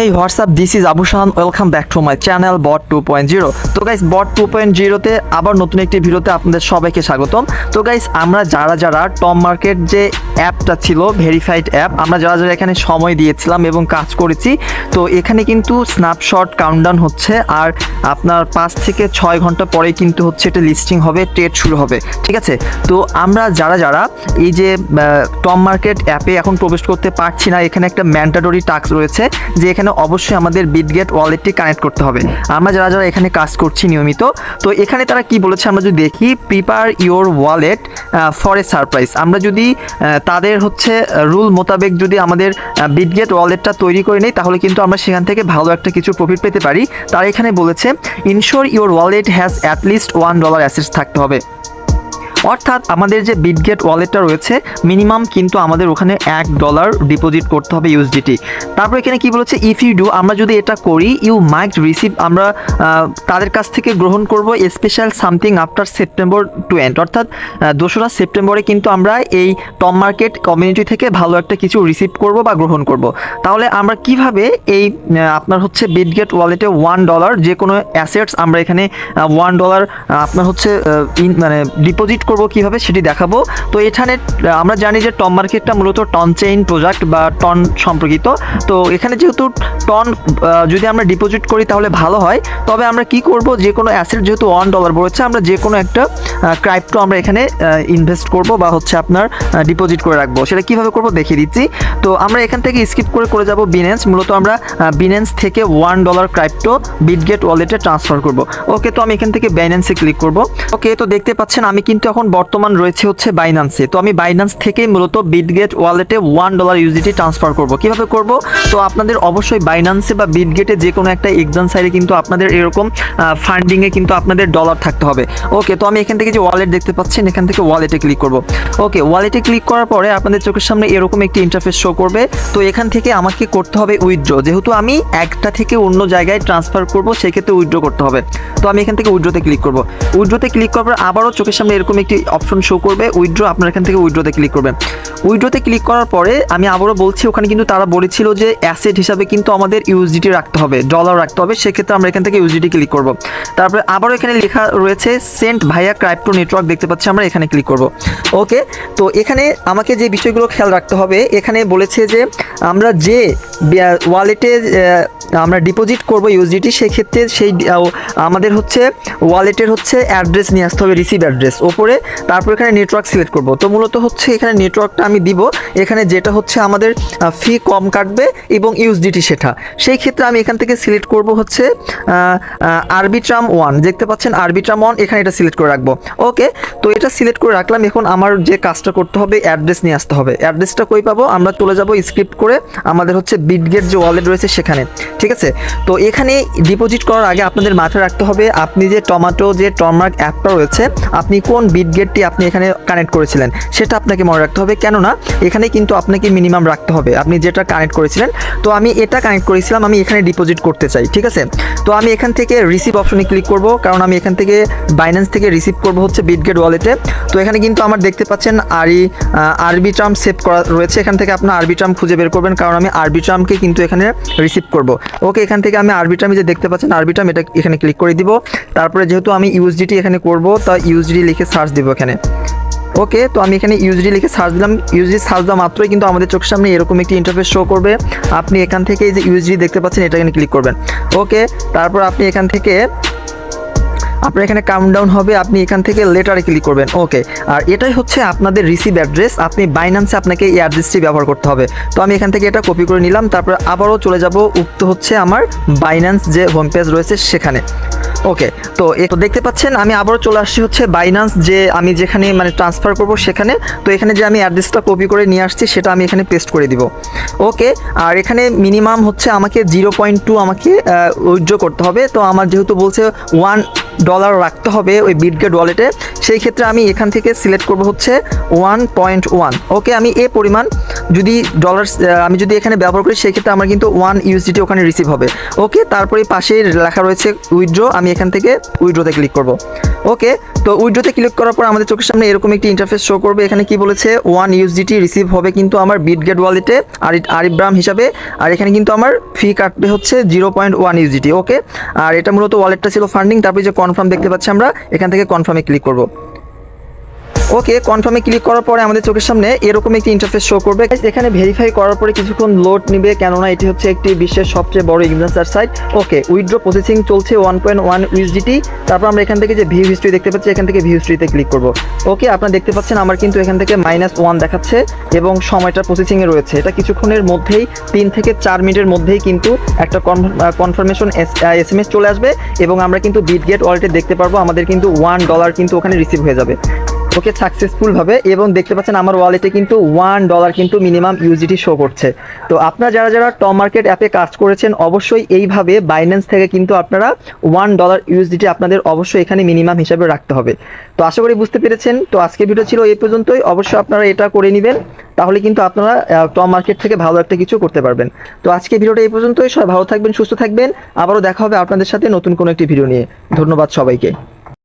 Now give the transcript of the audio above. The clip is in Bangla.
Hey what's up this is Abu Shahan welcome back to my channel bot two point zero তো গাইস বট টু পয়েন্ট জিরোতে আবার নতুন একটি ভিডিওতে আপনাদের সবাইকে স্বাগতম। তো গাইস আমরা যারা যারা টম মার্কেট যে অ্যাপটা ছিল ভেরিফাইড অ্যাপ, আমরা যারা যারা এখানে সময় দিয়েছিলাম এবং কাজ করেছি, তো এখানে কিন্তু স্ন্যাপশট কাউন্টডাউন হচ্ছে, আর আপনার পাঁচ থেকে ছয় ঘণ্টা পরে কিন্তু হচ্ছে এটা লিস্টিং হবে ট্রেড শুরু হবে, ঠিক আছে? তো আমরা যারা যারা এই যে টম মার্কেট অ্যাপে এখন প্রবেশ করতে পারছি না, এখানে একটা ম্যান্ডাটরি টাস্ক রয়েছে, যে এখানে অবশ্যই আমাদের বিটগেট ওয়ালেটটি কানেক্ট করতে হবে। আমরা যারা যারা এখানে কাজ করছি নিয়মিত, তো এখানে তারা কি বলেছে আমরা যদি দেখি prepare your wallet for a surprise আমরা যদি তাদের হচ্ছে রুল মোতাবেক যদি আমাদের বিটগেট ওয়ালেটটা তৈরি করে নেই, তাহলে কিন্তু আমরা সেখান থেকে ভালো একটা কিছু প্রফিট পেতে পারি। তারা এখানে বলেছে ensure your wallet has at least one dollar assets থাকতে হবে। অর্থাৎ আমাদের যে বিটগেট ওয়ালেটটা রয়েছে মিনিমাম কিন্তু আমাদের ওখানে এক ডলার ডিপোজিট করতে হবে ইউএসডিটি তারপর এখানে কি বলেছে? ইফ ইউ ডু আমরা যদি এটা করি ইউ মাইট রিসিভ আমরা তাদের কাছ থেকে গ্রহণ করব special something after September two end অর্থাৎ দোসরা সেপ্টেম্বরে কিন্তু আমরা এই টম মার্কেট কমিউনিটি থেকে ভালো একটা কিছু রিসিভ করব বা গ্রহণ করব। তাহলে আমরা কীভাবে এই আপনার হচ্ছে বিটগেট ওয়ালেটে ওয়ান ডলার যে কোনো অ্যাসেটস আমরা এখানে ওয়ান ডলার আপনার হচ্ছে মানে ডিপোজিট করব কীভাবে সেটি দেখাবো। তো এখানে আমরা জানি যে টন মার্কেটটা মূলত টন চেইন প্রোডাক্ট বা টন সম্পর্কিত। তো এখানে যেহেতু টন যদি আমরা ডিপোজিট করি তাহলে ভালো হয়। তবে আমরা কি করব? যে কোনো অ্যাসেট যেহেতু ওয়ান ডলার বলেছে, আমরা যে কোনো একটা ক্রাইপ্টো আমরা এখানে ইনভেস্ট করব বা হচ্ছে আপনার ডিপোজিট করে রাখব। সেটা কীভাবে করব দেখিয়ে দিচ্ছি। তো আমরা এখান থেকে স্কিপ করে করে যাব বিনেন্স মূলত আমরা বিনেন্স থেকে ওয়ান ডলার ক্রাইপ্টো বিটগেট ওয়ালেটে ট্রান্সফার করব। ওকে, তো আমি এখান থেকে বাইন্যান্সে ক্লিক করব। ওকে, তো দেখতে পাচ্ছেন আমি কিন্তু এখন বর্তমান রয়েছে হচ্ছে বাইন্যান্সে তো আমি বাইন্যান্স থেকেই মূলত বিটগেট ওয়ালেটে ওয়ান ডলার ইউজিটি ট্রান্সফার করব। কীভাবে করব? তো আপনাদের অবশ্যই বাইন্যান্সে বা বিটগেটে যে কোনো একটা এক্সাম সাইডে কিন্তু আপনাদের এরকম ফান্ডিংয়ে কিন্তু আপনাদের ডলার থাকতে হবে। ওকে তো আমি এখান থেকে যে ওয়ালেট দেখতে পাচ্ছেন, এখান থেকে ওয়ালেটে ক্লিক করব। ওকে ওয়ালেটে ক্লিক করার পরে আপনাদের চোখের সামনে এরকম একটি ইন্টারফেস শো করবে। তো এখান থেকে আমাকে করতে হবে উইথড্র যেহেতু আমি একটা থেকে অন্য জায়গায় ট্রান্সফার করব, সেক্ষেত্রে উইথড্র করতে হবে। তো আমি এখান থেকে উইথড্রতে ক্লিক করব। উইথড্রতে ক্লিক করার পর আবারও চোখের সামনে এরকম একটি অপশন শো করবে উইড্রো আপনার এখান থেকে উইড্রোতে ক্লিক করবেন। উইড্রোতে ক্লিক করার পরে আমি আবারও বলছি, ওখানে কিন্তু তারা বলেছিল যে অ্যাসেট হিসাবে কিন্তু আমাদের ইউএসডিটি রাখতে হবে ডলার রাখতে হবে, সেক্ষেত্রে আমরা এখান থেকে ইউএসডিটি ক্লিক করব। তারপরে আবারও এখানে লেখা রয়েছে সেন্ট ভাইয়া ক্রাইপ্টো নেটওয়ার্ক দেখতে পাচ্ছি আমরা এখানে ক্লিক করব। ওকে তো এখানে আমাকে যে বিষয়গুলো খেয়াল রাখতে হবে, এখানে বলেছে যে আমরা যে ওয়ালেটে আমরা ডিপোজিট করব ইউএসডিটি সেক্ষেত্রে সেই আমাদের হচ্ছে ওয়ালেটের হচ্ছে অ্যাড্রেস নিয়ে আসতে হবে রিসিভ অ্যাড্রেস ওপরে। তারপর এখানে নেটওয়ার্ক সিলেক্ট করব। তো মূলত হচ্ছে এখানে নেটওয়ার্কটা আমি দিব। এখানে যেটা হচ্ছে আমাদের ফি কম কাটবে এবং ইউএসডিটি সেটা। সেই ক্ষেত্রে আমি এখান থেকে সিলেক্ট করব হচ্ছে আরবিট্রাম ওয়ান দেখতে পাচ্ছেন আরবিট্রাম ওয়ান এখানে এটা সিলেক্ট করে রাখব। ওকে তো এটা সিলেক্ট করে রাখলাম। এখন আমার যে কাজটা করতে হবে অ্যাড্রেস নিয়ে আসতে হবে। অ্যাড্রেসটা কই পাবো? আমরা চলে যাব স্ক্রিপ্ট করে আমাদের হচ্ছে বিটগেট যে ওয়ালেট রয়েছে সেখানে। ঠিক আছে? তো এখানে ডিপোজিট করার আগে আপনাদের মাথায় রাখতে হবে, আপনি যে টমাটো যে টমার্ক অ্যাপটা রয়েছে, আপনি কোন বিটগেটটি আপনি এখানে কানেক্ট করেছিলেন, সেটা আপনাকে মনে রাখতে হবে। কেননা, এখানে কিন্তু আপনাকে মিনিমাম রাখতে হবে। আপনি যেটা কানেক্ট করেছিলেন, তো আমি এটা কানেক্ট করেছিলাম, আমি এখানে ডিপোজিট করতে চাই, ঠিক আছে? তো আমি এখান থেকে রিসিভ অপশনে ক্লিক করব, কারণ আমি এখান থেকে বাইন্যান্স থেকে রিসিভ করব হচ্ছে বিটগেট ওয়ালেটে তো এখানে কিন্তু আমার দেখতে পাচ্ছেন আরই আরবি ট্রাম সেভ করা রয়েছে। এখান থেকে আপনার আরবি ট্রাম খুঁজে বের করবেন, কারণ আমি আরবি ট্রামকে কিন্তু এখানে রিসিভ করব। ওকে, এখান থেকে আমি আরবি ট্রামে যে দেখতে পাচ্ছেন আরবি ট্রাম, এটা এখানে ক্লিক করে দিব। তারপরে যেহেতু আমি ইউএসডিটি এখানে করব, তা ইউএসডি লিখে সার্চ দিব এখানে। ওকে, তো আমি এখানে ইউজডি লিখে সার্চ দিলাম। ইউজডি সার্চ দেওয়া মাত্রই কিন্তু আমাদের চোখের সামনে এরকম একটি ইন্টারফেস শো করবে। আপনি এখান থেকে এই যে ইউজডি দেখতে পাচ্ছেন, এটা এখানে ক্লিক করবেন। ওকে, তারপর আপনি এখান থেকে আপনার এখানে কাউন্টডাউন হবে, আপনি এখান থেকে লেটারে ক্লিক করবেন। ওকে আর এটাই হচ্ছে আপনাদের রিসিভ অ্যাড্রেস আপনি বাইন্যান্সে আপনাকে এই অ্যাড্রেসটি ব্যবহার করতে হবে। তো আমি এখান থেকে এটা কপি করে নিলাম, তারপর আবারও চলে যাব উক্ত হচ্ছে আমার বাইন্যান্স যে হোম পেজ রয়েছে সেখানে। ওকে তো এ তো দেখতে পাচ্ছেন, আমি আবারও চলে আসছি হচ্ছে বাইন্যান্স যে আমি যেখানে মানে ট্রান্সফার করব সেখানে। তো এখানে যে আমি অ্যাড্রেসটা কপি করে নিয়ে আসছি, সেটা আমি এখানে পেস্ট করে দিব। ওকে আর এখানে মিনিমাম হচ্ছে আমাকে জিরো পয়েন্ট টু আমাকে উইথড্র করতে হবে। তো আমার যেহেতু বলছে ওয়ান ডলার রাখতে হবে ওই বিটগেট ওয়ালেটে সেই ক্ষেত্রে আমি এখান থেকে সিলেক্ট করব হচ্ছে ওয়ান পয়েন্ট ওয়ান ওকে আমি এ পরিমাণ যদি ডলার আমি যদি এখানে ব্যবহার করি, সেই ক্ষেত্রে আমার কিন্তু ওয়ান ইউএসডিটি ওখানে রিসিভ হবে। ওকে তারপরে পাশে লেখা রয়েছে উইথড্র আমি এখান থেকে উইড্রোতে ক্লিক করব। ওকে তো উইড্রোতে ক্লিক করার পর আমাদের চোখের সামনে এরকম একটি ইন্টারফেস শো করবে। এখানে কি বলেছে? ওয়ান ইউএসডিটি রিসিভ হবে কিন্তু আমার বিটগেট ওয়ালেটে আর আরিব্রাম হিসাবে। আর এখানে কিন্তু আমার ফি কাটবে হচ্ছে zero point one USDT okay আর এটা মূলত ওয়ালেটটা ছিল ফান্ডিং তারপরে যে কনফার্ম দেখতে পাচ্ছি আমরা, এখান থেকে কনফার্মে ক্লিক করব। ওকে কনফার্মে ক্লিক করার পরে আমাদের চোখের সামনে এরকম একটি ইন্টারফেস শো করবে। এখানে ভেরিফাই করার পরে কিছুক্ষণ লোড নিবে, কেননা এটি হচ্ছে একটি বিশ্বের সবচেয়ে বড় influencer site okay withdraw processing চলছে ওয়ান পয়েন্ট ওয়ান ইউএসডিটি তারপর আমরা এখান থেকে যে ভিউ হিস্ট্রি দেখতে পাচ্ছি, এখান থেকে ভিউ হিস্ট্রিতে ক্লিক করব। ওকে, আপনারা দেখতে পাচ্ছেন আমার কিন্তু এখান থেকে মাইনাস ওয়ান দেখাচ্ছে এবং সময়টা প্রসেসিংয়ে রয়েছে। এটা কিছুক্ষণের মধ্যেই, তিন থেকে চার মিনিটের মধ্যেই কিন্তু একটা কনফার্মেশন এস এম এস চলে আসবে এবং আমরা কিন্তু বিটগেট ওয়ালেটে দেখতে পারব, আমাদের কিন্তু ওয়ান ডলার কিন্তু ওখানে রিসিভ হয়ে যাবে। ওকে সাকসেসফুল ভাবে এবং দেখতে পাচ্ছেন আমার ওয়ালেটে কিন্তু ওয়ান ডলার কিন্তু মিনিমাম ইউজিটি শো করছে। তো আপনারা যারা যারা টপ মার্কেট অ্যাপে কাজ করেছেন, অবশ্যই এইভাবে বাইন্যান্স থেকে কিন্তু আপনারা ওয়ান ডলার ইউএসডিটি আপনাদের অবশ্যই এখানে মিনিমাম হিসাবে রাখতে হবে। তো আশা করি বুঝতে পেরেছেন। তো আজকে ভিডিও ছিল এই পর্যন্তই। অবশ্যই আপনারা এটা করে নেবেন, তাহলে কিন্তু আপনারা টপ মার্কেট থেকে ভালো একটা কিছু করতে পারবেন। তো আজকে ভিডিওটা এই পর্যন্তই। সবাই ভালো থাকবেন, সুস্থ থাকবেন। আবারও দেখা হবে আপনাদের সাথে নতুন কোনো একটি ভিডিও নিয়ে। ধন্যবাদ সবাইকে।